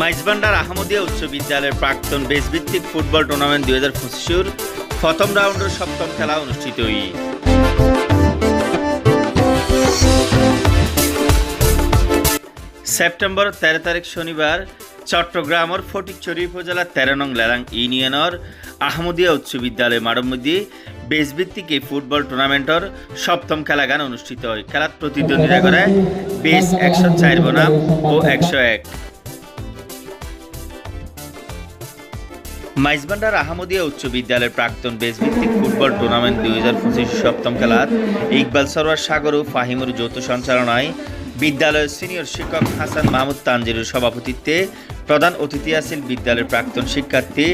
মাইজবান্ডার আহমদিয়া উচ্চ বিদ্যালয়ের প্রাক্তন বেসভিত্তিক ফুটবল টুর্নামেন্ট দুই হাজার পঁচিশের প্রথম রাউন্ডের সপ্তম খেলা অনুষ্ঠিত সেপ্টেম্বর তেরো তারিখ শনিবার চট্টগ্রামের ফটিকছড়ি উপজেলার তেরো নং লেলাং ইউনিয়নের আহমদিয়া উচ্চ বিদ্যালয় মাঠের মধ্যে বেসভিত্তিক এই ফুটবল টুর্নামেন্টের সপ্তম খেলাগান অনুষ্ঠিত হয়। খেলার প্রতিদ্বন্দ্বিতা করে বেস একশো চার বনাম ও একশো এক। মাইজবান্ডার আহমদিয়া উচ্চ বিদ্যালয়ের প্রাক্তন বেসভিত্তিক ফুটবল টুর্নামেন্ট দুই হাজার পঁচিশ সপ্তম খেলাত ইকবাল সরোয়ার সাগর ও ফাহিমুর যৌথ সঞ্চালনায় বিদ্যালয়ের সিনিয়র শিক্ষক হাসান মাহমুদ তানজিরের সভাপতিত্বে প্রধান অতিথি আছেন বিদ্যালয়ের প্রাক্তন শিক্ষার্থী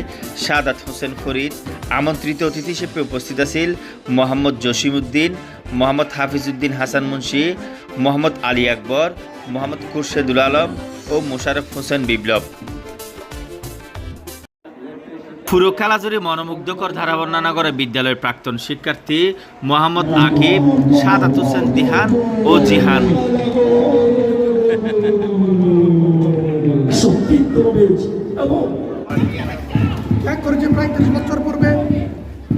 সাদাত হোসেন ফরিদ। আমন্ত্রিত অতিথি হিসেবে উপস্থিত আছেন মোহাম্মদ জসিমউদ্দিন, মোহাম্মদ হাফিজউদ্দিন হাসান মুন্সি, মোহাম্মদ আলী আকবর, মোহাম্মদ খুরশেদুল আলম ও মোশারফ হোসেন বিপ্লব। পুরো খেলা জুড়ে মনোমুগ্ধকর ধারা বর্ণনা করে বিদ্যালয়ের প্রাক্তন শিক্ষার্থী মোহাম্মদ আকিব, সাদাত হোসেন দিহান ও জিহান। এবং প্রায় তিরিশ বছর পূর্বে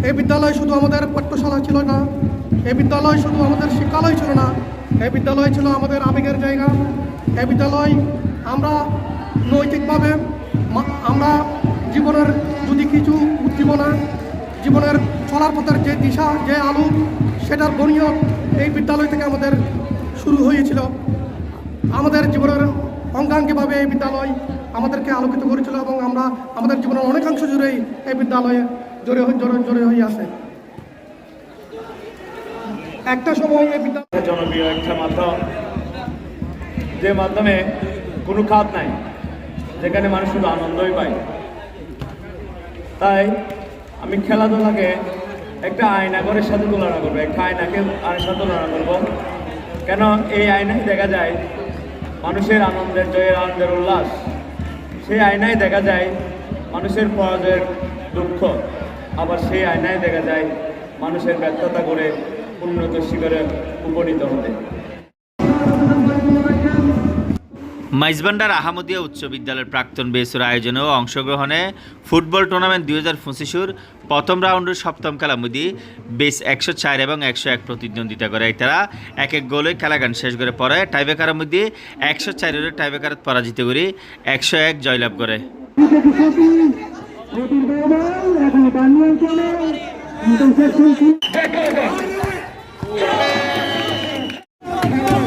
এই বিদ্যালয় শুধু আমাদের পাঠ্যশালা ছিল না, এই বিদ্যালয় শুধু আমাদের শিক্ষালয় ছিল না, এই বিদ্যালয় ছিল আমাদের আবেগের জায়গা, এই বিদ্যালয় আমরা নৈতিকভাবে আমরা জীবনের জীবনের চলার পথের যে দিশা, যে আলো, সেটার বনিয়ত এই বিদ্যালয় থেকে আমাদের শুরু হয়েছিল। আমাদের জীবনের অঙ্গাঙ্গিভাবে এই বিদ্যালয় আমাদেরকে আলোকিত করেছিল এবং আমরা আমাদের জীবনের অনেকাংশ জুড়েই এই বিদ্যালয়ে জড়ে জড়ে জড়ে হয়ে আছে। একটা সময় এই বিদ্যালয় জনপ্রিয় একটা মাধ্যম। যে মাধ্যমে কোনো খাত নাই, যেখানে মানুষ শুধু আনন্দই পায়। তাই আমি খেলাধুলাকে একটা আয়নাগরের সাথে তুলনা করব, একটা আয়নাকে আয়নার সাথে তুলনা করব। কেন এই আয়নায় দেখা যায় মানুষের আনন্দের জয়ের আনন্দের উল্লাস, সেই আয়নায় দেখা যায় মানুষের পরাজয়ের দুঃখ, আবার সেই আয়নায় দেখা যায় মানুষের ব্যর্থতা করে উন্নত শিখরে উপনীত হতে। মাইজবান্ডার আহমদিয়া উচ্চ বিদ্যালয়ের প্রাক্তন বেসুর আয়োজনে অংশগ্রহণে ফুটবল টুর্নামেন্ট দুই হাজার পঁচিশের প্রথম রাউন্ডের সপ্তম খেলা মধ্যে বেস একশো চার এবং একশো এক প্রতিদ্বন্দ্বিতা করে। তারা এক এক গোলে খেলাগান শেষ করে পরে টাইবেকারের মধ্যে একশো চারের টাইবেকারত পরাজিত করে একশো এক জয়লাভ করে। এখন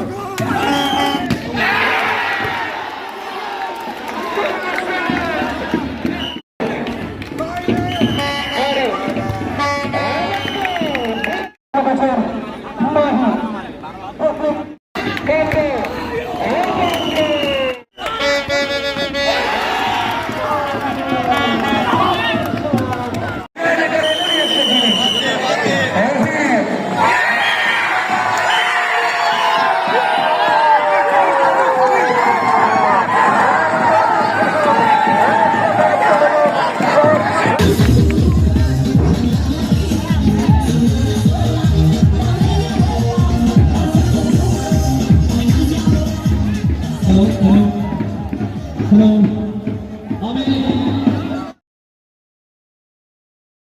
Come on.